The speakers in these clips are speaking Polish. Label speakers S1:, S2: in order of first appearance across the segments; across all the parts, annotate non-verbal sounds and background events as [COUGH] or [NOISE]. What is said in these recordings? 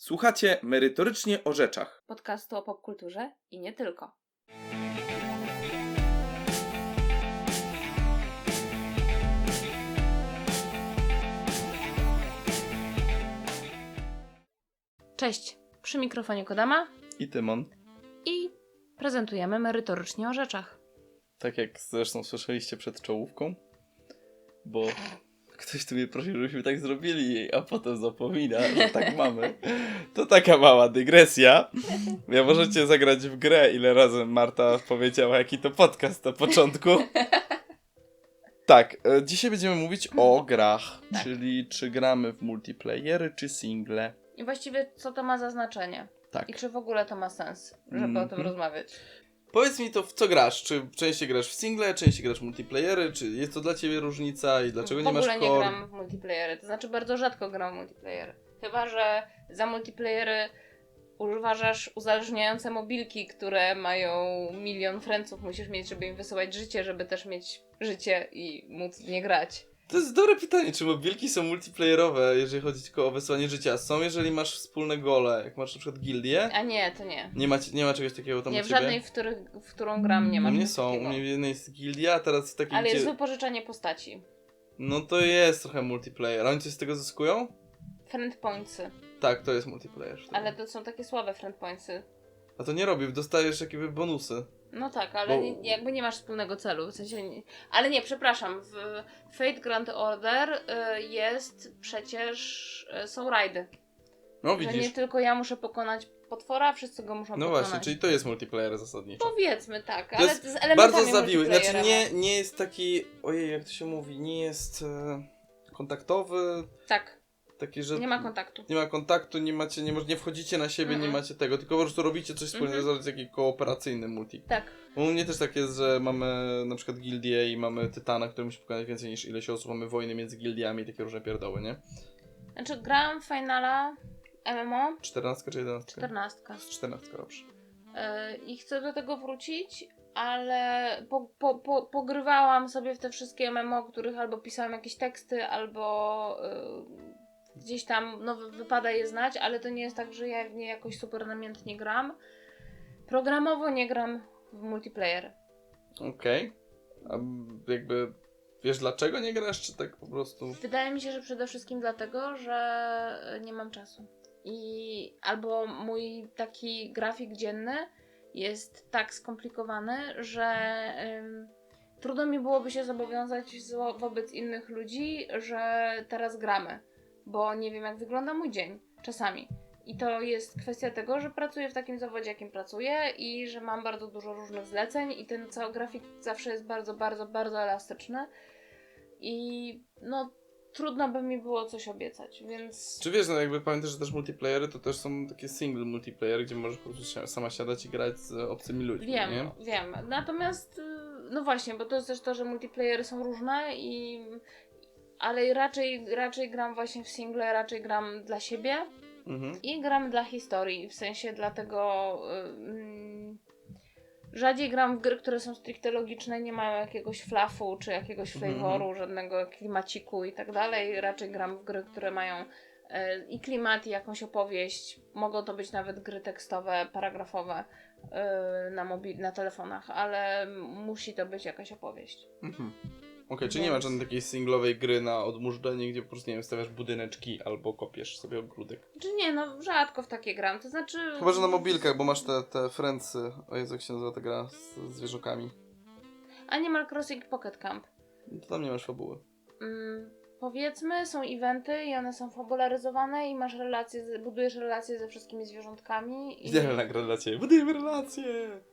S1: Słuchacie merytorycznie o rzeczach.
S2: podcastu o popkulturze i nie tylko. Cześć, przy mikrofonie Kodama
S1: I Tymon.
S2: i prezentujemy merytorycznie o rzeczach.
S1: Tak jak zresztą słyszeliście przed czołówką, bo ktoś tu mnie prosił, żebyśmy tak zrobili, a potem zapomina, że tak mamy. To taka mała dygresja. Ja możecie zagrać w grę, ile razy Marta powiedziała, jaki to podcast na początku. Tak, e, dzisiaj będziemy mówić o grach,
S2: Tak.
S1: czyli czy gramy w multiplayery, czy single.
S2: I właściwie co to ma za znaczenie?
S1: Tak.
S2: I czy w ogóle to ma sens, żeby o tym
S1: Mhm.
S2: rozmawiać?
S1: Powiedz mi to, w co grasz? Czy częściej grasz w single, częściej grasz w multiplayery? Czy jest to dla ciebie różnica i dlaczego
S2: w
S1: nie masz
S2: ogóle nie
S1: core?
S2: gram w multiplayery, to znaczy bardzo rzadko gram w multiplayery. Chyba, że za multiplayery uważasz uzależniające mobilki, które mają milion friendsów, musisz mieć, żeby im wysyłać życie, żeby też mieć życie i móc w nie grać.
S1: To jest dobre pytanie, czy mobilki są multiplayerowe, jeżeli chodzi tylko o wysyłanie życia? Są, jeżeli masz wspólne gole, jak masz na przykład gildię?
S2: A nie, to nie.
S1: Nie ma, nie ma czegoś takiego tam
S2: Nie,
S1: u
S2: w
S1: ciebie?
S2: żadnej, w, których, w którą gram nie
S1: U
S2: ma.
S1: mnie
S2: czegoś
S1: są, u
S2: takiego.
S1: mnie w jednej jest gildia, a teraz w takiej,
S2: Ale jest
S1: gdzie...
S2: wypożyczanie postaci.
S1: No to jest trochę multiplayer. A oni coś z tego zyskują?
S2: Friend pointsy.
S1: Tak, to jest multiplayer. wtedy.
S2: Ale to są takie słabe friend pointsy.
S1: A to nie robi, dostajesz jakieś bonusy.
S2: No tak, ale
S1: Bo-
S2: nie- jakby nie masz wspólnego celu, w sensie... Nie... Ale nie, przepraszam, w Fate Grand Order y, jest przecież... y, są rajdy.
S1: No
S2: Że nie
S1: widzisz.
S2: tylko ja muszę pokonać potwora, wszyscy go muszą
S1: No
S2: pokonać.
S1: właśnie, czyli to jest multiplayer zasadniczo.
S2: Powiedzmy tak,
S1: To
S2: ale
S1: jest
S2: z
S1: Bardzo zawiły. Znaczy
S2: multiplayera.
S1: nie, nie jest taki, ojej, jak to się mówi, nie jest e, kontaktowy,
S2: Tak,
S1: taki, że
S2: nie ma kontaktu.
S1: nie ma kontaktu, nie macie, nie, nie wchodzicie na siebie, nie
S2: Mhm.
S1: macie tego, tylko po prostu robicie coś
S2: Mhm.
S1: to jest taki kooperacyjny multi.
S2: Tak.
S1: U mnie też tak jest, że mamy na przykład gildię i mamy tytana, który musi pokonać więcej niż ileś osób, mamy wojny między gildiami i takie różne pierdoły, nie?
S2: Znaczy grałam w finala MMO
S1: 14 czy 11?
S2: 14
S1: 14, dobrze.
S2: yy, i chcę do tego wrócić, ale po, po, po, pogrywałam sobie w te wszystkie MMO, których albo pisałam jakieś teksty, albo yy, gdzieś tam no, wy- wypada je znać, ale to nie jest tak, że ja w nie jakoś super namiętnie gram. Programowo nie gram w multiplayer.
S1: Okej. A jakby wiesz dlaczego nie grasz, czy tak po prostu?
S2: Wydaje mi się, że przede wszystkim dlatego, że nie mam czasu. I albo mój taki grafik dzienny jest tak skomplikowany, że ym, trudno mi byłoby się zobowiązać wobec innych ludzi, że teraz gramy, bo nie wiem, jak wygląda mój dzień czasami. I to jest kwestia tego, że pracuję w takim zawodzie, jakim pracuję i że mam bardzo dużo różnych zleceń i ten cały grafik zawsze jest bardzo, bardzo, bardzo elastyczny. I no, trudno by mi było coś obiecać, więc.
S1: Czy wiesz, no jakby pamiętasz, że też multiplayery to też są takie single multiplayer, gdzie możesz po prostu sama siadać i grać z obcymi ludźmi,
S2: Wiem,
S1: nie?
S2: wiem. Natomiast, y, no właśnie, bo to jest też to, że multiplayery są różne i. Ale raczej, raczej gram właśnie w single, raczej gram dla siebie
S1: Mhm.
S2: i gram dla historii. W sensie dlatego. mm, Rzadziej gram w gry, które są stricte logiczne, nie mają jakiegoś flafu czy jakiegoś
S1: Mhm.
S2: flavoru, żadnego klimaciku i tak dalej. Raczej gram w gry, które mają e, i klimat, i jakąś opowieść. Mogą to być nawet gry tekstowe, paragrafowe e, na, mobil- na telefonach, ale musi to być jakaś opowieść.
S1: Mhm. Okej, czyli nie ma żadnej takiej singlowej gry na odmurzenie, gdzie po prostu, nie wiem, stawiasz budyneczki albo kopiesz sobie ogródek.
S2: Czy nie, no rzadko w takie gram, to znaczy...
S1: Chyba, że na mobilkach, bo masz te, te Friendsy, o Jezu, jak się nazywa ta gra z zwierzokami.
S2: Animal Crossing Pocket Camp.
S1: No to tam nie masz fabuły.
S2: Mm, powiedzmy, są eventy i one są fabularyzowane i masz relacje, budujesz relacje ze wszystkimi zwierzątkami. I...
S1: Idealna ciebie. Budujemy relacje!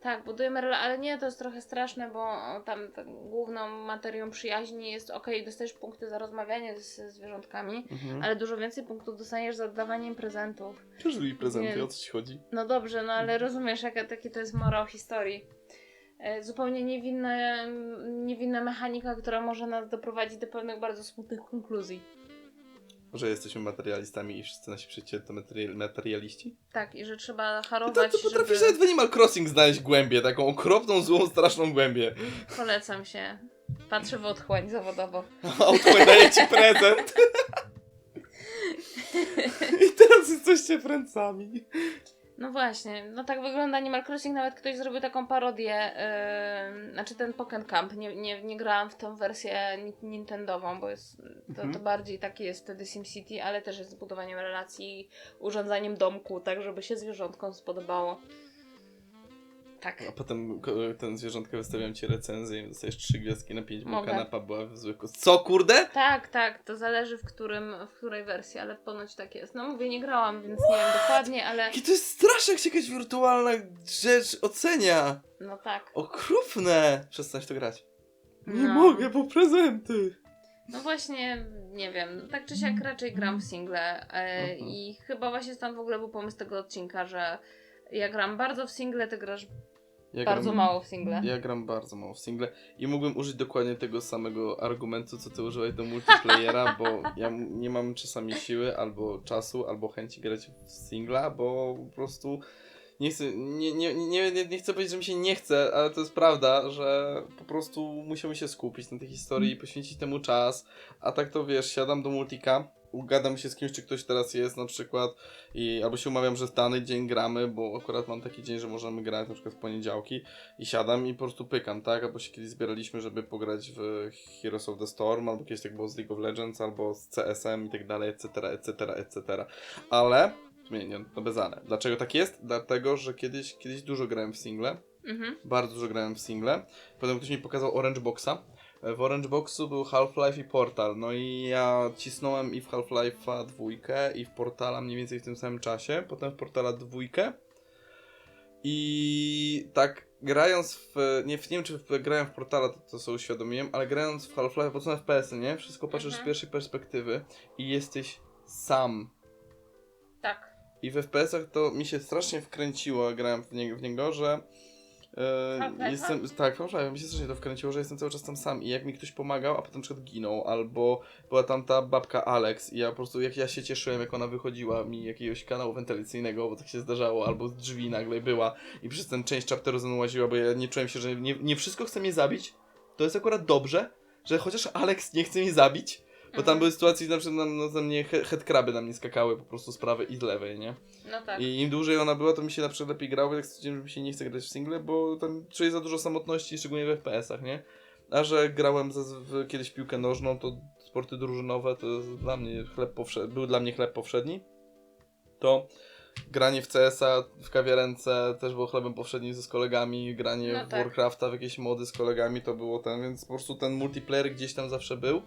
S2: Tak, budujemy relacje, ale nie, to jest trochę straszne, bo tam, tam główną materią przyjaźni jest ok, dostajesz punkty za rozmawianie ze zwierzątkami,
S1: Mhm.
S2: ale dużo więcej punktów dostaniesz za oddawanie im prezentów.
S1: Też lubi prezenty,
S2: Nie.
S1: o co ci chodzi?
S2: No dobrze, no ale rozumiesz, jaka taki to jest morał historii. E, Zupełnie niewinna, niewinna mechanika, która może nas doprowadzić do pewnych bardzo smutnych konkluzji.
S1: Że jesteśmy materialistami i wszyscy nasi przyjaciele to material, materialiści?
S2: Tak, i że trzeba
S1: I No to
S2: harować,
S1: ty potrafisz
S2: żeby...
S1: nawet w Animal Crossing znaleźć głębię, taką okropną, złą, straszną głębię.
S2: Polecam się. Patrzę w otchłań zawodowo. [LAUGHS]
S1: Otchłań daje ci prezent. [LAUGHS] I teraz jesteście friendsami.
S2: No właśnie, no tak wygląda Animal Crossing, nawet ktoś zrobił taką parodię, yy, znaczy ten Pocket Camp, nie, nie, nie grałam w tą wersję ni- Nintendową, bo jest, to, to
S1: Mhm.
S2: bardziej takie jest wtedy SimCity, ale też jest zbudowaniem relacji, urządzaniem domku, tak żeby się zwierzątkom spodobało. Tak.
S1: A potem ten zwierzątka wystawiam ci recenzję i dostajesz trzy gwiazdki na pięć, bo kanapa była w zwykłym. Co kurde?
S2: Tak, tak, to zależy w którym, w której wersji, ale ponoć tak jest. No mówię, nie grałam, więc nie wiem dokładnie, ale
S1: I to jest straszne, jak się jakaś wirtualna rzecz ocenia.
S2: no tak.
S1: Okropne! Przestań to grać. Nie
S2: No.
S1: mogę, po prezenty.
S2: No właśnie, nie wiem, tak czy siak raczej gram w single e,
S1: Mhm.
S2: i chyba właśnie stąd w ogóle był pomysł tego odcinka, że ja gram bardzo w single, ty grasz
S1: Ja
S2: bardzo
S1: gram,
S2: mało w single.
S1: Ja gram bardzo mało w single i mógłbym użyć dokładnie tego samego argumentu, co ty użyłeś do multiplayera, [LAUGHS] bo ja nie mam czasami siły, albo czasu, albo chęci grać w singla, bo po prostu nie chcę, nie, nie, nie, nie, chcę powiedzieć, że mi się nie chce, ale to jest prawda, że po prostu musiałbym się skupić na tej historii i poświęcić temu czas, a tak to wiesz, siadam do multika, ugadam się z kimś, czy ktoś teraz jest na przykład i albo się umawiam, że w dany dzień gramy, bo akurat mam taki dzień, że możemy grać na przykład w poniedziałki i siadam i po prostu pykam, tak? Albo się kiedyś zbieraliśmy, żeby pograć w Heroes of the Storm, albo kiedyś tak było z League of Legends, albo z CSM i tak dalej, etc., etc., etc. Ale, zmienię, no bez ale. Dlaczego tak jest? Dlatego, że kiedyś, kiedyś dużo grałem w single,
S2: Mhm.
S1: bardzo dużo grałem w single. Potem ktoś mi pokazał Orange Boxa. W Orange Boxu był Half-Life i Portal. No i ja cisnąłem i w Half-Life'a dwójkę, i w Portala mniej więcej w tym samym czasie. Potem w Portala dwójkę. I tak grając w. Nie, w- nie wiem, czy w, grałem w Portala, to, to sobie uświadomiłem, ale grając w Half-Life, bo to na FPS-y, nie? Wszystko patrzysz
S2: Mhm.
S1: z pierwszej perspektywy i jesteś sam.
S2: Tak.
S1: I w FPS-ach to mi się strasznie wkręciło, grałem w, nie, w niego, że e, jestem, tak, w Half-Life mi się strasznie to wkręciło, że jestem cały czas tam sam i jak mi ktoś pomagał, a potem przykład ginął, albo była tam ta babka Alex i ja po prostu, jak ja się cieszyłem, jak ona wychodziła mi jakiegoś kanału wentylacyjnego, bo tak się zdarzało, albo z drzwi nagle była i przez ten część chapteru ze mną łaziła, bo ja nie czułem się, że nie, nie wszystko chce mnie zabić, to jest akurat dobrze, że chociaż Alex nie chce mnie zabić, bo tam były sytuacje, na przykład na, no, na mnie he- headcraby na mnie skakały po prostu z prawej i z lewej, nie?
S2: No tak.
S1: I im dłużej ona była, to mi się na przykład lepiej grało, jak stwierdziłem, że mi się nie chce grać w single, bo tam czuję za dużo samotności, szczególnie w FPS-ach, nie? A że grałem za, w, kiedyś piłkę nożną, to sporty drużynowe to dla mnie chleb był dla mnie chleb powszedni. To granie w CS-a w kawiarence też było chlebem powszednim ze z kolegami, granie
S2: No
S1: w
S2: tak.
S1: Warcrafta w jakieś mody z kolegami to było ten, więc po prostu ten multiplayer gdzieś tam zawsze był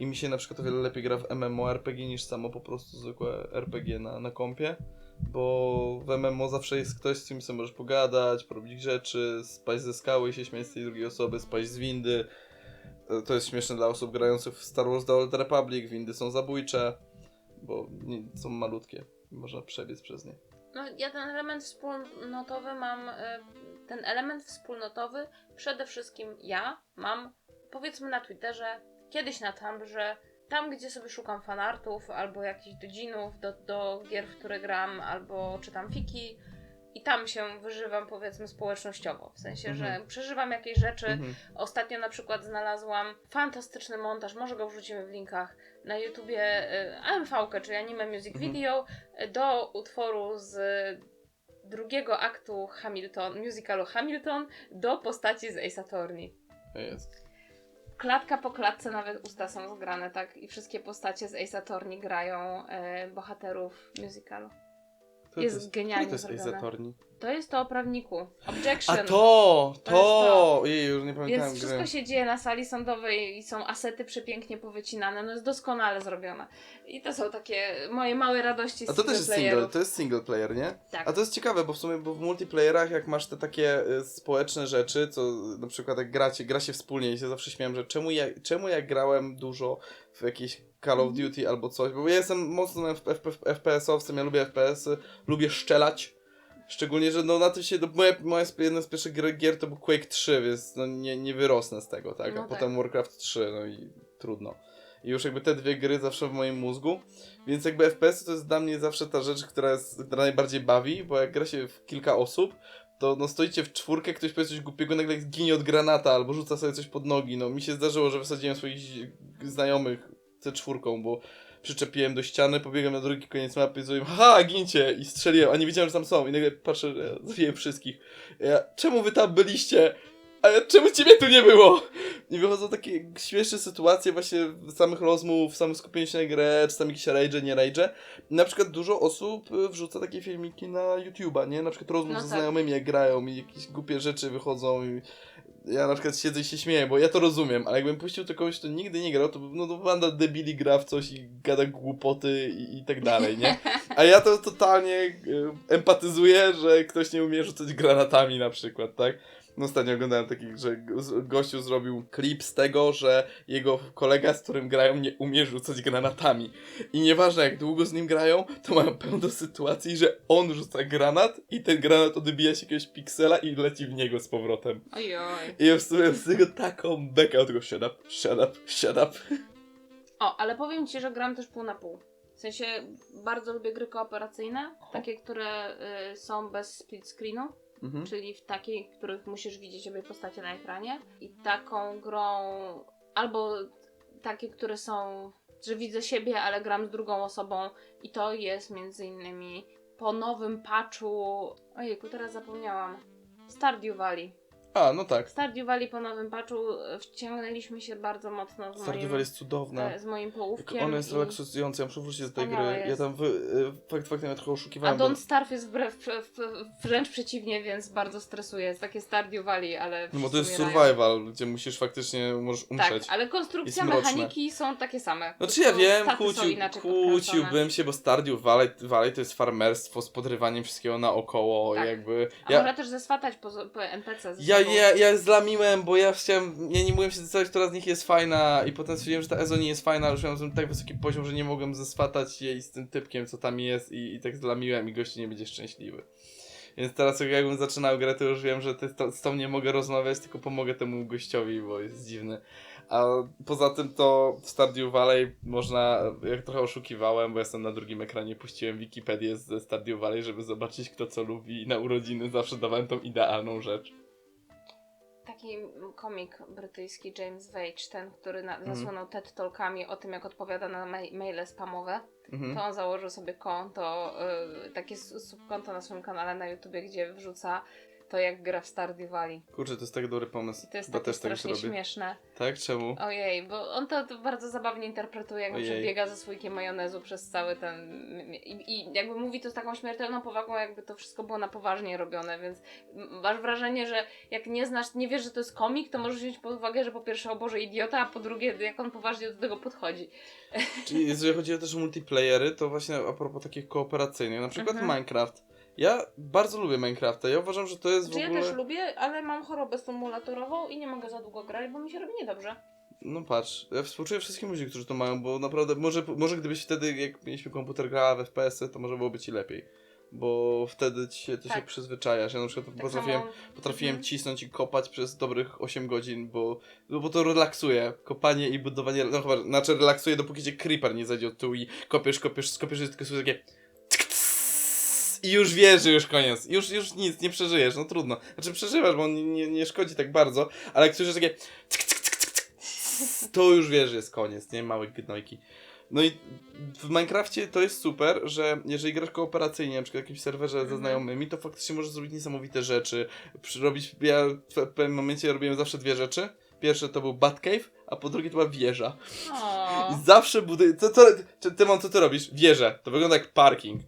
S1: i mi się na przykład o wiele lepiej gra w MMORPG niż samo po prostu zwykłe RPG na, na kompie, bo w MMO zawsze jest ktoś, z kim sobie możesz pogadać, porobić rzeczy, spaść ze skały i się śmiać z tej drugiej osoby, spaść z windy. E, To jest śmieszne dla osób grających w Star Wars The Old Republic, windy są zabójcze, bo nie, są malutkie, można przebiec przez nie.
S2: No ja ten element wspólnotowy mam, y, ten element wspólnotowy przede wszystkim ja mam, powiedzmy na Twitterze, kiedyś na Tumblrze, tam gdzie sobie szukam fanartów albo jakichś dodzinów do, do gier, w które gram, albo czytam fiki i tam się wyżywam powiedzmy społecznościowo, w sensie, że
S1: Mhm.
S2: przeżywam jakieś rzeczy,
S1: Mhm.
S2: Ostatnio na przykład znalazłam fantastyczny montaż, może go wrzucimy w linkach, na YouTubie y, AMV, czyli Anime Music
S1: Mhm.
S2: Video, do utworu z drugiego aktu Hamilton, musicalu Hamilton, do postaci z Ace Attorney.
S1: Jest.
S2: Klatka po klatce nawet usta są zgrane, tak? I wszystkie postacie z Ace Attorney grają y, bohaterów musicalu.
S1: Kto
S2: Jest
S1: to jest,
S2: genialnie
S1: kto to jest. Ace Attorney?
S2: To jest to o prawniku. Objection.
S1: A to!
S2: To
S1: To! Jej, już nie pamiętałem
S2: Więc wszystko
S1: gry.
S2: się dzieje na sali sądowej i są asety przepięknie powycinane, no jest doskonale zrobione. I to są takie moje małe radości z
S1: A to też jest single, to jest single player, nie?
S2: Tak.
S1: A to jest ciekawe, bo w sumie bo w multiplayerach, jak masz te takie y, społeczne rzeczy, co na przykład jak gracie, gra się wspólnie i się zawsze śmiałem, że czemu ja, czemu ja grałem dużo w jakieś Call of
S2: Mhm.
S1: Duty albo coś, bo ja jestem mocnym FPS-owcem, ja lubię FPS-y, lubię szczelać. Szczególnie, że no na tym się, no, moja, moja jedna z pierwszych gier, gier to był Quake 3, więc no nie, nie wyrosnę z tego, tak? A
S2: No tak.
S1: potem Warcraft 3, no i trudno. I już jakby te dwie gry zawsze w moim mózgu. Więc jakby FPS to jest dla mnie zawsze ta rzecz, która, jest, która najbardziej bawi, bo jak gra się w kilka osób, to no stoicie w czwórkę, ktoś powie coś głupiego, nagle ginie od granata albo rzuca sobie coś pod nogi. No mi się zdarzyło, że wysadziłem swoich znajomych C4, bo przyczepiłem do ściany, pobiegłem na drugi koniec mapy i zrobiłem haha, gincie! I strzeliłem, a nie wiedziałem, że tam są. I nagle patrzę, że zabiłem wszystkich. Ja, czemu wy tam byliście? A ja, czemu ciebie tu nie było? I wychodzą takie śmieszne sytuacje właśnie samych rozmów, samych skupienia się na grę, czasami jakieś rage, nie rage. Na przykład dużo osób y, wrzuca takie filmiki na YouTube'a, nie? Na przykład rozmów
S2: No
S1: ze
S2: tak.
S1: znajomymi, jak grają i jakieś głupie rzeczy wychodzą i ja na przykład siedzę i się śmieję, bo ja to rozumiem, ale jakbym puścił to kogoś, kto nigdy nie grał, to no to banda debili gra w coś i gada głupoty i, i tak dalej, nie? A ja to totalnie y, empatyzuję, że ktoś nie umie rzucać granatami na przykład, tak? No ostatnio oglądałem takich, że gościu zrobił klip z tego, że jego kolega, z którym grają, nie umie rzucać granatami. I nieważne jak długo z nim grają, to mają pełno sytuacji, że on rzuca granat i ten granat odbija się jakiegoś piksela i leci w niego z powrotem.
S2: Ojoj.
S1: I ja w sumie z tego taką bekę, od tego shut up, shut up, shut up.
S2: O, ale powiem ci, że gram też pół na pół. W sensie bardzo lubię gry kooperacyjne, takie, które y, są bez split screenu,
S1: Mhm.
S2: czyli w takiej, których musisz widzieć obie postacie na ekranie. I taką grą, albo takie, które są, że widzę siebie, ale gram z drugą osobą. I to jest między innymi po nowym patchu. Ojejku, teraz zapomniałam. Stardew Valley.
S1: A, no tak.
S2: Stardew Valley po nowym patchu e, wciągnęliśmy się bardzo mocno z
S1: Stardew
S2: moim,
S1: Valley jest cudowna.
S2: e, z moim
S1: Jak
S2: połówkiem.
S1: ona jest
S2: i-
S1: relaksująca, ja muszę wrócić do tej gry. Ja
S2: jest.
S1: tam wy, y, fakt faktem ja trochę
S2: A
S1: oszukiwałem. bo-
S2: Don't Starve jest wbrew, w, wręcz przeciwnie, więc bardzo stresuje. Jest takie Stardew Valley, ale
S1: No bo to jest survival, gdzie musisz faktycznie, możesz
S2: Tak,
S1: umrzeć.
S2: ale konstrukcja, mechaniki są takie same.
S1: Znaczy
S2: Po
S1: ja wiem, kłócił, kłóciłbym się, bo Stardew Valley, Valley to jest farmerstwo z podrywaniem wszystkiego naokoło,
S2: Tak.
S1: jakby...
S2: A
S1: Ja,
S2: można też zeswatać po, po NPC ze
S1: ja, ja, zlamiłem, bo ja chciałem, ja nie mogłem się zdecydować, która z nich jest fajna i potem stwierdziłem, że ta Ezo nie jest fajna, ale już miałem tak wysoki poziom, że nie mogłem zeswatać jej z tym typkiem, co tam jest i, i tak zlamiłem i gościu nie będzie szczęśliwy. Więc teraz jak jakbym zaczynał grę, to już wiem, że ty, to, z tą nie mogę rozmawiać, tylko pomogę temu gościowi, bo jest dziwny. A poza tym to w Stardew Valley można, jak trochę oszukiwałem, bo jestem na drugim ekranie, puściłem Wikipedię ze Stardew Valley, żeby zobaczyć kto co lubi i na urodziny zawsze dawałem tą idealną rzecz.
S2: Taki komik brytyjski James Vage, ten, który na,
S1: Mhm.
S2: zasłonął TED Talkami o tym, jak odpowiada na ma- maile spamowe,
S1: Mhm.
S2: to on założył sobie konto, y, takie subkonto na swoim kanale na YouTubie, gdzie wrzuca to, jak gra w Stardew Valley.
S1: Kurczę, to jest tak dobry pomysł.
S2: I to jest takie
S1: też tak
S2: strasznie
S1: zrobię.
S2: śmieszne.
S1: Tak? Czemu?
S2: Ojej, bo on to, to bardzo zabawnie interpretuje, jak
S1: Ojej.
S2: biega ze słoikiem majonezu przez cały ten... I, I jakby mówi to z taką śmiertelną powagą, jakby to wszystko było na poważnie robione, więc masz wrażenie, że jak nie znasz, nie wiesz, że to jest komik, to możesz wziąć pod uwagę, że po pierwsze, o Boże, idiota, a po drugie, jak on poważnie do tego podchodzi.
S1: Czyli jeżeli chodzi o też multiplayery, to właśnie a propos takich kooperacyjnych, na przykład
S2: Mhm.
S1: Minecraft. Ja bardzo lubię Minecrafta. Ja uważam, że to jest
S2: Znaczy
S1: w
S2: ja
S1: ogóle...
S2: też lubię, ale mam chorobę symulatorową i nie mogę za długo grać, bo mi się robi niedobrze.
S1: No patrz, ja współczuję wszystkim ludziom, którzy to mają, bo naprawdę, może, może gdybyś wtedy, jak mieliśmy komputer grała w FPS-y, to może byłoby ci lepiej. Bo wtedy ci się, ty się
S2: Tak.
S1: przyzwyczajasz. Ja na przykład
S2: Tak
S1: potrafiłem,
S2: samo-
S1: potrafiłem
S2: Mhm.
S1: cisnąć i kopać przez dobrych 8 godzin, bo, no bo to relaksuje. Kopanie i budowanie, no chyba, znaczy relaksuje dopóki cię creeper nie zajdzie od tyłu i kopiesz, kopiesz, kopiesz i tylko słyszysz takie i już wiesz, że już koniec. Już, już nic, nie przeżyjesz, no trudno. Znaczy przeżywasz, bo on nie, nie, szkodzi tak bardzo, ale jak słyszysz takie tsk, tsk, tsk, tsk, tsk, to już wiesz, że jest koniec, nie? Małe gnojki. No i w Minecrafcie to jest super, że jeżeli grasz kooperacyjnie, na przykład w jakimś serwerze ze
S2: Mhm.
S1: znajomymi, to faktycznie możesz zrobić niesamowite rzeczy. Robić, ja w pewnym momencie robiłem zawsze dwie rzeczy. Pierwsze to był Batcave, a po drugie to była wieża.
S2: O.
S1: I zawsze buduję. Co, co, czy, Tymon, co ty robisz? Wieżę. To wygląda jak parking.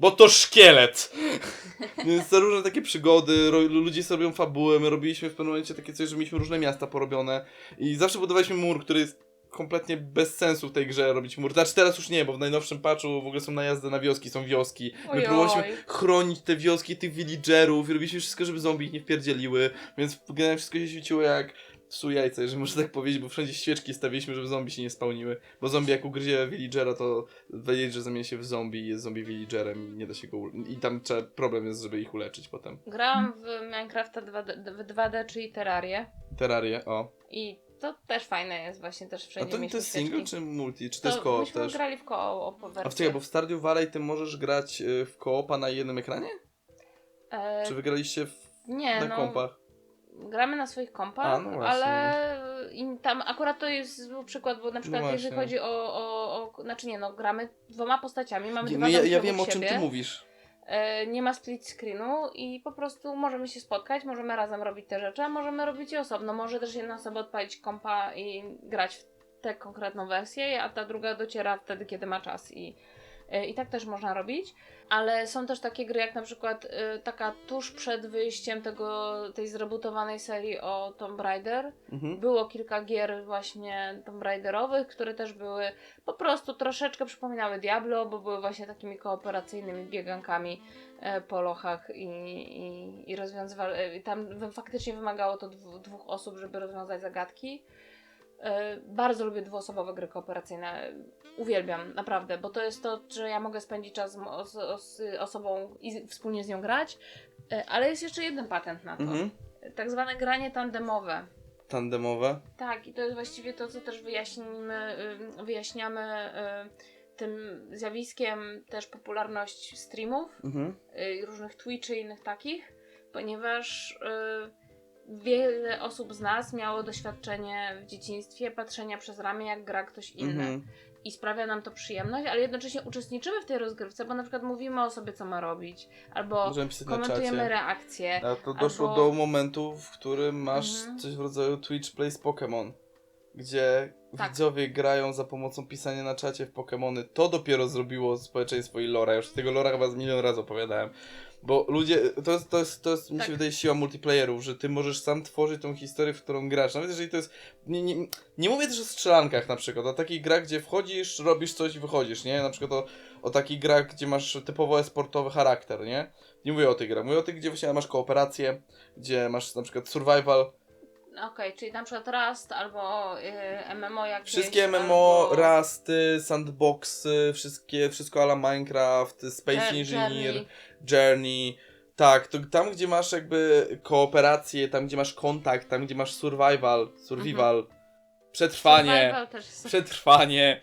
S1: Bo to szkielet! [LAUGHS] Więc to różne takie przygody, ro, ludzie sobie robią fabułę, my robiliśmy w pewnym momencie takie coś, że mieliśmy różne miasta porobione i zawsze budowaliśmy mur, który jest kompletnie bez sensu w tej grze robić mur. Znaczy teraz już nie, bo w najnowszym patchu w ogóle są najazdy na wioski, są wioski. My
S2: Ojoj.
S1: próbowaliśmy chronić te wioski, tych villagerów i robiliśmy wszystko, żeby zombie ich nie wpierdzieliły, więc generalnie wszystko się świeciło jak psu jajce, jeżeli można tak powiedzieć, bo wszędzie świeczki stawiliśmy, żeby zombie się nie spełniły. Bo zombie jak ugryzie villagera, to villager zamienia się w zombie i jest zombie villagerem i nie da się go ule- I tam trzeba, problem jest, żeby ich uleczyć potem.
S2: Grałam w Minecrafta 2D, w 2D, czyli Terrarię
S1: Terrarię, o.
S2: i to też fajne jest właśnie, też
S1: A
S2: wszędzie
S1: to, to
S2: mieliśmy
S1: jest single
S2: świeczki.
S1: czy multi? Czy to, jest koop
S2: myśmy
S1: też?
S2: grali w koop wersję.
S1: A wczekaj, bo w Stardew Valley ty możesz grać y, w koopa na jednym ekranie?
S2: E,
S1: Czy wygraliście w,
S2: nie,
S1: na
S2: no,
S1: kompach?
S2: Gramy na swoich kompach,
S1: A, no
S2: ale tam akurat to jest zły przykład, bo na przykład
S1: No
S2: jeżeli chodzi o, o, o. Znaczy nie, no, gramy dwoma postaciami, mamy
S1: Nie,
S2: dwa
S1: no ja, ja wiem o czym ty mówisz.
S2: E, nie ma split screenu i po prostu możemy się spotkać, możemy razem robić te rzeczy, a możemy robić je osobno. Może też jedna osoba odpalić kompa i grać w tę konkretną wersję, a ta druga dociera wtedy, kiedy ma czas i, i tak też można robić. Ale są też takie gry, jak na przykład e, taka tuż przed wyjściem tego, tej zrebutowanej serii o Tomb Raider,
S1: Mhm.
S2: było kilka gier właśnie Tomb Raiderowych, które też były po prostu troszeczkę przypominały Diablo, bo były właśnie takimi kooperacyjnymi biegankami e, po lochach i, i, i rozwiązywały. e, Tam faktycznie wymagało to dwóch osób, żeby rozwiązać zagadki. E, Bardzo lubię dwuosobowe gry kooperacyjne. Uwielbiam, naprawdę, bo to jest to, że ja mogę spędzić czas z, z, z osobą i wspólnie z nią grać. E, Ale jest jeszcze jeden patent na to.
S1: Mhm.
S2: Tak zwane granie tandemowe.
S1: Tandemowe.
S2: Tak, i to jest właściwie to, co też wyjaśnimy, ym, wyjaśniamy y, tym zjawiskiem też popularność streamów,
S1: Mhm.
S2: y, różnych Twitchy i innych takich, ponieważ y, wiele osób z nas miało doświadczenie w dzieciństwie patrzenia przez ramię, jak gra ktoś inny.
S1: Mhm.
S2: I sprawia nam to przyjemność, ale jednocześnie uczestniczymy w tej rozgrywce, bo na przykład mówimy o sobie, co ma robić, albo komentujemy reakcje.
S1: A to doszło
S2: Albo-
S1: do momentu, w którym masz
S2: Mhm.
S1: coś w rodzaju Twitch Plays Pokémon, gdzie
S2: Tak.
S1: widzowie grają za pomocą pisania na czacie w Pokémony. To dopiero zrobiło społeczeństwo i lora. Już tego lora chyba z milion razy opowiadałem. Bo ludzie, to jest, to jest, to jest mi
S2: Tak.
S1: się wydaje siła multiplayerów, że ty możesz sam tworzyć tą historię, w którą grasz. Nawet jeżeli to jest, nie, nie, nie mówię też o strzelankach na przykład, o takich grach, gdzie wchodzisz, robisz coś i wychodzisz, nie? Na przykład o, o takich grach, gdzie masz typowo sportowy charakter, nie? Nie mówię o tych grach, mówię o tych, gdzie właśnie masz kooperację, gdzie masz na przykład survival.
S2: Okej, czyli na przykład Rust albo y, MMO jakieś.
S1: Wszystkie MMO,
S2: albo...
S1: Rusty, Sandboxy, wszystkie, wszystko ala Minecraft, Space
S2: Jour-
S1: Engineer,
S2: Journey.
S1: Journey. Tak, to tam gdzie masz jakby kooperację, tam gdzie masz kontakt, tam gdzie masz survival, survival, przetrwanie,
S2: Mhm. Survival też jest.
S1: przetrwanie,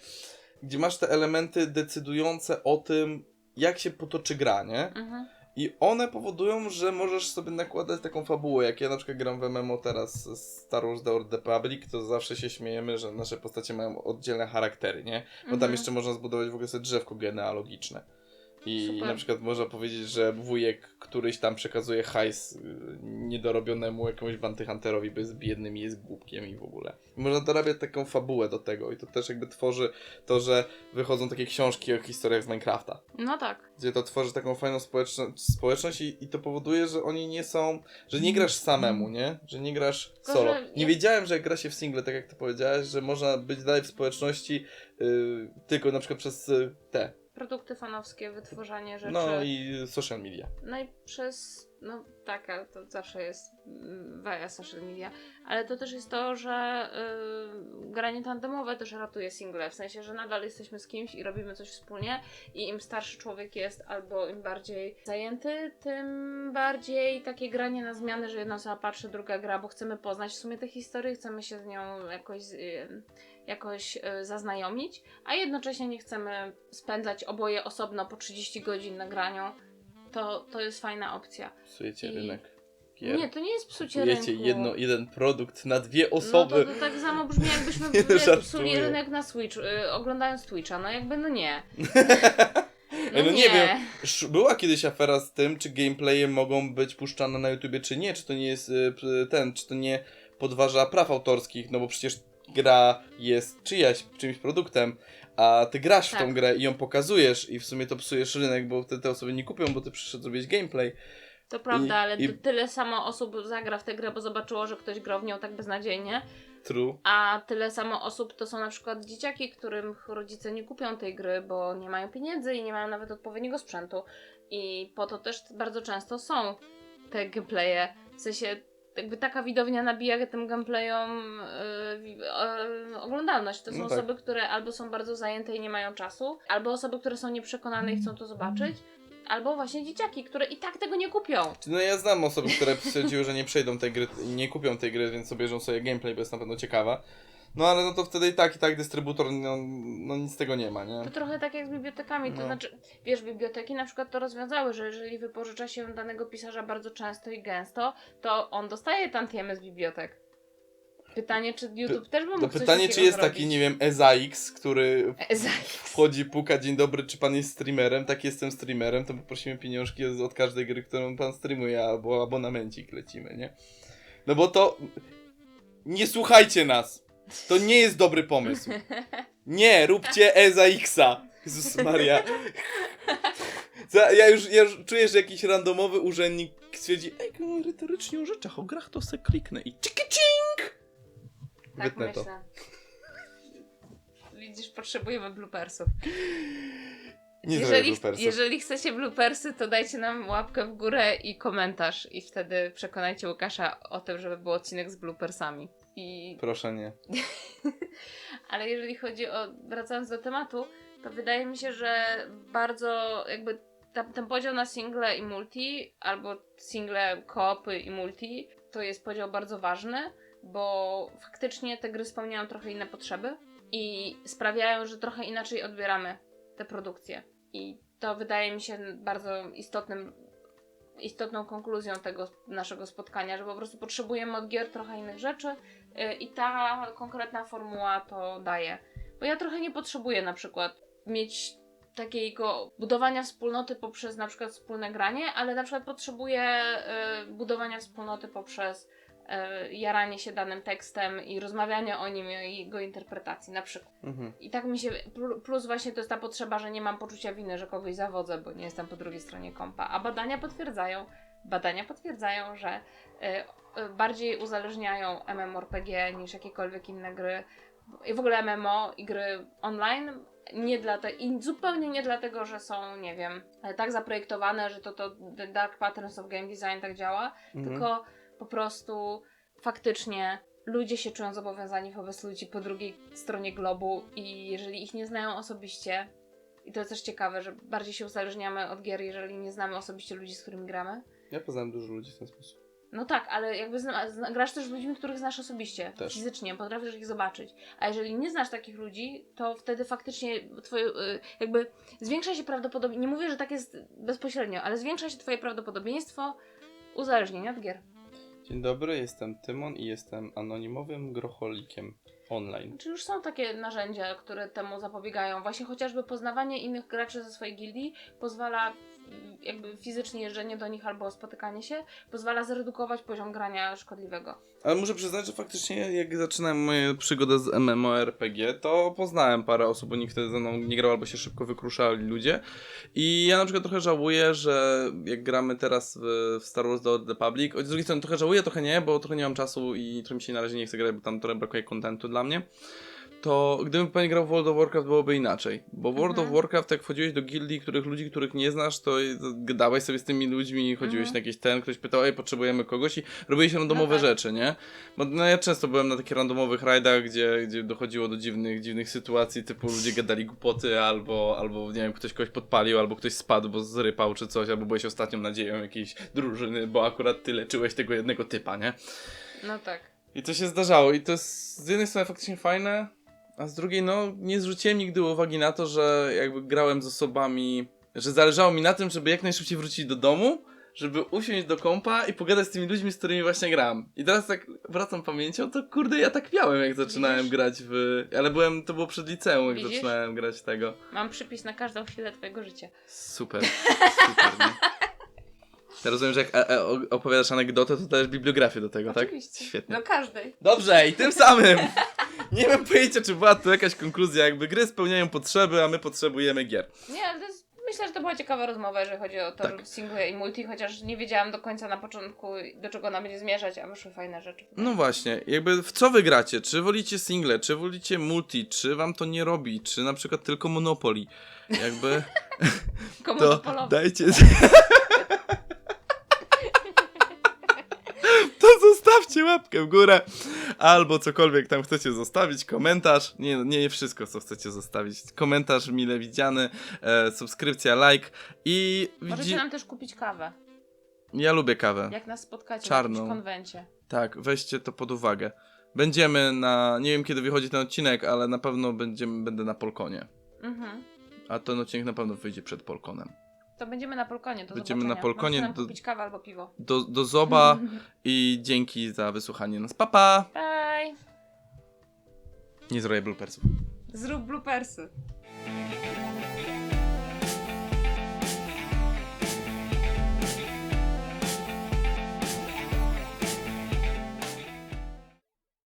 S1: gdzie masz te elementy decydujące o tym, jak się potoczy gra, nie?
S2: Mhm.
S1: I one powodują, że możesz sobie nakładać taką fabułę. Jak ja na przykład gram w MMO teraz Star Wars The Old Republic, to zawsze się śmiejemy, że nasze postacie mają oddzielne charaktery, nie? Bo tam
S2: Mhm.
S1: jeszcze można zbudować w ogóle sobie drzewko genealogiczne. I
S2: Super.
S1: na przykład można powiedzieć, że wujek któryś tam przekazuje hajs y, niedorobionemu jakiemuś bantyhunterowi, bo jest biednym i jest głupkiem i w ogóle. I można dorabiać taką fabułę do tego i to też jakby tworzy to, że wychodzą takie książki o historiach z Minecrafta
S2: No tak.
S1: gdzie to tworzy taką fajną społeczno- społeczność i, i to powoduje, że oni nie są, że nie grasz samemu, nie? Że nie grasz
S2: Tylko,
S1: solo. Nie
S2: ja-
S1: wiedziałem, że gra się w single, tak jak ty powiedziałeś, że można być dalej w społeczności yy, tylko na przykład przez y, te,
S2: Produkty fanowskie, wytworzenie rzeczy.
S1: no i social media.
S2: No i przez. No tak, ale to zawsze jest via social media. Ale to też jest to, że y, granie tandemowe też ratuje single. W sensie, że nadal jesteśmy z kimś i robimy coś wspólnie. I im starszy człowiek jest, albo im bardziej zajęty, tym bardziej takie granie na zmianę, że jedna osoba patrzy, druga gra, bo chcemy poznać w sumie tę historię, chcemy się z nią jakoś. Y, jakoś y, zaznajomić, a jednocześnie nie chcemy spędzać oboje osobno po 30 godzin na graniu, to, to jest fajna opcja.
S1: Psujecie
S2: I-
S1: rynek. Gier.
S2: Nie, to nie jest psucie
S1: Kupujecie
S2: rynku.
S1: jedno, jeden produkt na dwie
S2: No
S1: osoby.
S2: to, to tak samo brzmi, jakbyśmy [LAUGHS]
S1: Nie, no,
S2: psuli rynek na Switch, y, oglądając Twitcha. No jakby, no nie. [LAUGHS]
S1: Ej, no nie wiem, Sz- Była kiedyś afera z tym, czy gameplaye mogą być puszczane na YouTubie, czy nie, czy to nie jest y, ten, czy to nie podważa praw autorskich, no bo przecież gra jest czyjaś, czymś produktem, a ty grasz w tą
S2: Tak.
S1: grę i ją pokazujesz i w sumie to psujesz rynek, bo te, te osoby nie kupią, bo ty przyszedł zrobić gameplay.
S2: To prawda,
S1: I-
S2: ale
S1: i-
S2: ty- tyle samo osób zagra w tę grę, bo zobaczyło, że ktoś grał w nią tak beznadziejnie,
S1: True.
S2: a tyle samo osób to są na przykład dzieciaki, którym rodzice nie kupią tej gry, bo nie mają pieniędzy i nie mają nawet odpowiedniego sprzętu. I po to też bardzo często są te gameplaye. W sensie jakby taka widownia nabija tym gameplayom yy, yy, oglądalność. To są
S1: No tak.
S2: osoby, które albo są bardzo zajęte i nie mają czasu, albo osoby, które są nieprzekonane i chcą to zobaczyć, albo właśnie dzieciaki, które i tak tego nie kupią.
S1: No ja znam osoby, które stwierdziły, że nie przejdą tej gry, nie kupią tej gry, więc obejrzą sobie gameplay, bo jest na pewno ciekawa. No ale no to wtedy i tak, i tak dystrybutor, no, no nic z tego nie ma, nie?
S2: To trochę tak jak z bibliotekami, to
S1: No.
S2: znaczy, wiesz, biblioteki na przykład to rozwiązały, że jeżeli wypożycza się danego pisarza bardzo często i gęsto, to on dostaje tantiemy z bibliotek. Pytanie, czy YouTube też by mógł
S1: To
S2: coś
S1: pytanie, czy jest
S2: zrobić?
S1: taki, nie wiem, EZAX, który wchodzi, puka, dzień dobry, czy pan jest streamerem? Tak, jestem streamerem, to poprosimy pieniążki od każdej gry, którą pan streamuje, albo abonamencik lecimy, nie? No bo to... Nie słuchajcie nas! To nie jest dobry pomysł. Nie, róbcie EZAX-a. Jezus Maria. Za- Ja już, ja już czuję, że jakiś randomowy urzędnik stwierdzi, ej, retorycznie o rzeczach, o grach to se kliknę i ciki cink!
S2: Tak
S1: Wytnę to.
S2: myślę. Widzisz, potrzebujemy bloopersów.
S1: Nie
S2: jeżeli,
S1: bloopersów.
S2: jeżeli chcecie bloopersy, to dajcie nam łapkę w górę i komentarz i wtedy przekonajcie Łukasza o tym, żeby był odcinek z bloopersami. I...
S1: Proszę nie. [LAUGHS]
S2: Ale jeżeli chodzi o, wracając do tematu, to wydaje mi się, że bardzo jakby ten podział na single i multi, albo single, koopy i multi, to jest podział bardzo ważny, bo faktycznie te gry spełniają trochę inne potrzeby i sprawiają, że trochę inaczej odbieramy te produkcje. I to wydaje mi się bardzo istotnym, istotną konkluzją tego naszego spotkania, że po prostu potrzebujemy od gier trochę innych rzeczy i ta konkretna formuła to daje. Bo ja trochę nie potrzebuję na przykład mieć takiego budowania wspólnoty poprzez na przykład wspólne granie, ale na przykład potrzebuję y, budowania wspólnoty poprzez y, jaranie się danym tekstem i rozmawianie o nim i jego interpretacji na przykład.
S1: Mhm.
S2: I tak mi się, pl- plus właśnie to jest ta potrzeba, że nie mam poczucia winy, że kogoś zawodzę, bo nie jestem po drugiej stronie kompa. A badania potwierdzają, badania potwierdzają, że y, y, bardziej uzależniają MMORPG niż jakiekolwiek inne gry. I w ogóle MMO i gry online nie dla te, i zupełnie nie dlatego, że są, nie wiem, e, tak zaprojektowane, że to, to The Dark Patterns of Game Design tak działa,
S1: Mhm.
S2: tylko po prostu faktycznie ludzie się czują zobowiązani wobec ludzi po drugiej stronie globu i jeżeli ich nie znają osobiście, i to jest też ciekawe, że bardziej się uzależniamy od gier, jeżeli nie znamy osobiście ludzi, z którymi gramy.
S1: Ja poznałem dużo ludzi w ten sposób.
S2: No tak, ale jakby zna, zna, grasz też z ludźmi, których znasz osobiście,
S1: Też.
S2: fizycznie, potrafisz ich zobaczyć. A jeżeli nie znasz takich ludzi, to wtedy faktycznie twoje, y, jakby zwiększa się prawdopodobieństwo, nie mówię, że tak jest bezpośrednio, ale zwiększa się twoje prawdopodobieństwo uzależnienia od gier.
S1: Dzień dobry, jestem Tymon i jestem anonimowym grocholikiem online.
S2: Czy już są takie narzędzia, które temu zapobiegają? Właśnie chociażby poznawanie innych graczy ze swojej gildii pozwala jakby fizycznie jeżdżenie do nich albo spotykanie się, pozwala zredukować poziom grania szkodliwego.
S1: Ale muszę przyznać, że faktycznie jak zaczynałem moją przygodę z MMORPG, to poznałem parę osób, bo nikt wtedy ze mną nie grał albo się szybko wykruszali ludzie. I ja na przykład trochę żałuję, że jak gramy teraz w, Star Wars The Old Republic, z drugiej strony trochę żałuję, trochę nie, bo trochę nie mam czasu i trochę mi się na razie nie chce grać, bo tam trochę brakuje kontentu dla mnie. To gdybym pani grał w World of Warcraft byłoby inaczej. Bo World
S2: Mhm.
S1: of Warcraft jak wchodziłeś do gildii, których ludzi, których nie znasz, to gadałeś sobie z tymi ludźmi, chodziłeś
S2: Mhm.
S1: na jakiś ten, ktoś pytał, ej, potrzebujemy kogoś i robiłeś randomowe
S2: No tak.
S1: rzeczy, nie? Bo no, ja często byłem na takich randomowych rajdach, gdzie, gdzie dochodziło do dziwnych, dziwnych sytuacji, typu ludzie gadali głupoty, albo, albo nie wiem, ktoś kogoś podpalił, albo ktoś spadł, bo zrypał czy coś, albo byłeś ostatnią nadzieją jakiejś drużyny, bo akurat ty leczyłeś tego jednego typa, nie?
S2: No tak.
S1: I to się zdarzało i to jest z jednej strony faktycznie fajne, a z drugiej no nie zwróciłem nigdy uwagi na to, że jakby grałem z osobami, że zależało mi na tym, żeby jak najszybciej wrócić do domu, żeby usiąść do kompa i pogadać z tymi ludźmi, z którymi właśnie gram. I teraz tak wracam pamięcią, to kurde ja tak miałem jak zaczynałem
S2: Widzisz?
S1: grać w... Ale byłem, to było przed liceum jak
S2: Widzisz?
S1: zaczynałem grać tego.
S2: Mam przypis na każdą chwilę twojego życia.
S1: Super, [LAUGHS] super, nie? Ja rozumiem, że jak e, e, opowiadasz anegdotę, to dajesz bibliografię do tego,
S2: Oczywiście.
S1: tak? Świetnie.
S2: Do każdej.
S1: Dobrze, i tym samym nie mam pojęcia, czy była tu jakaś konkluzja, jakby gry spełniają potrzeby, a my potrzebujemy gier.
S2: Nie, ale to jest, myślę, że to była ciekawa rozmowa, jeżeli chodzi o to
S1: Tak.
S2: single i multi, chociaż nie wiedziałam do końca na początku, do czego ona będzie zmierzać, a wyszły fajne rzeczy.
S1: No właśnie, jakby w co wy gracie? Czy wolicie single, czy wolicie multi, czy wam to nie robi, czy na przykład tylko Monopoly? Jakby [LAUGHS] to dajcie... [LAUGHS] To zostawcie łapkę w górę, albo cokolwiek tam chcecie zostawić, komentarz, nie, nie, wszystko co chcecie zostawić, komentarz mile widziany, e, subskrypcja, like i
S2: Możecie
S1: widzi...
S2: nam też kupić kawę,
S1: Ja lubię kawę.
S2: jak nas spotkacie
S1: Czarną.
S2: jakimś konwencie.
S1: Tak, weźcie to pod uwagę. Będziemy na. Nie wiem kiedy wychodzi ten odcinek, ale na pewno będziemy, będę na Polkonie.
S2: Mhm.
S1: A ten odcinek na pewno wyjdzie przed Polkonem.
S2: To będziemy na Polkonie, do
S1: Będziemy
S2: zobaczenia.
S1: na Polkonie,
S2: Możecie nam
S1: do-
S2: kupić kawę albo piwo.
S1: Do, do zoba [LAUGHS] i dzięki za wysłuchanie nas. Pa, pa!
S2: Bye!
S1: Nie zrobię bloopersów.
S2: Zrób bloopersy.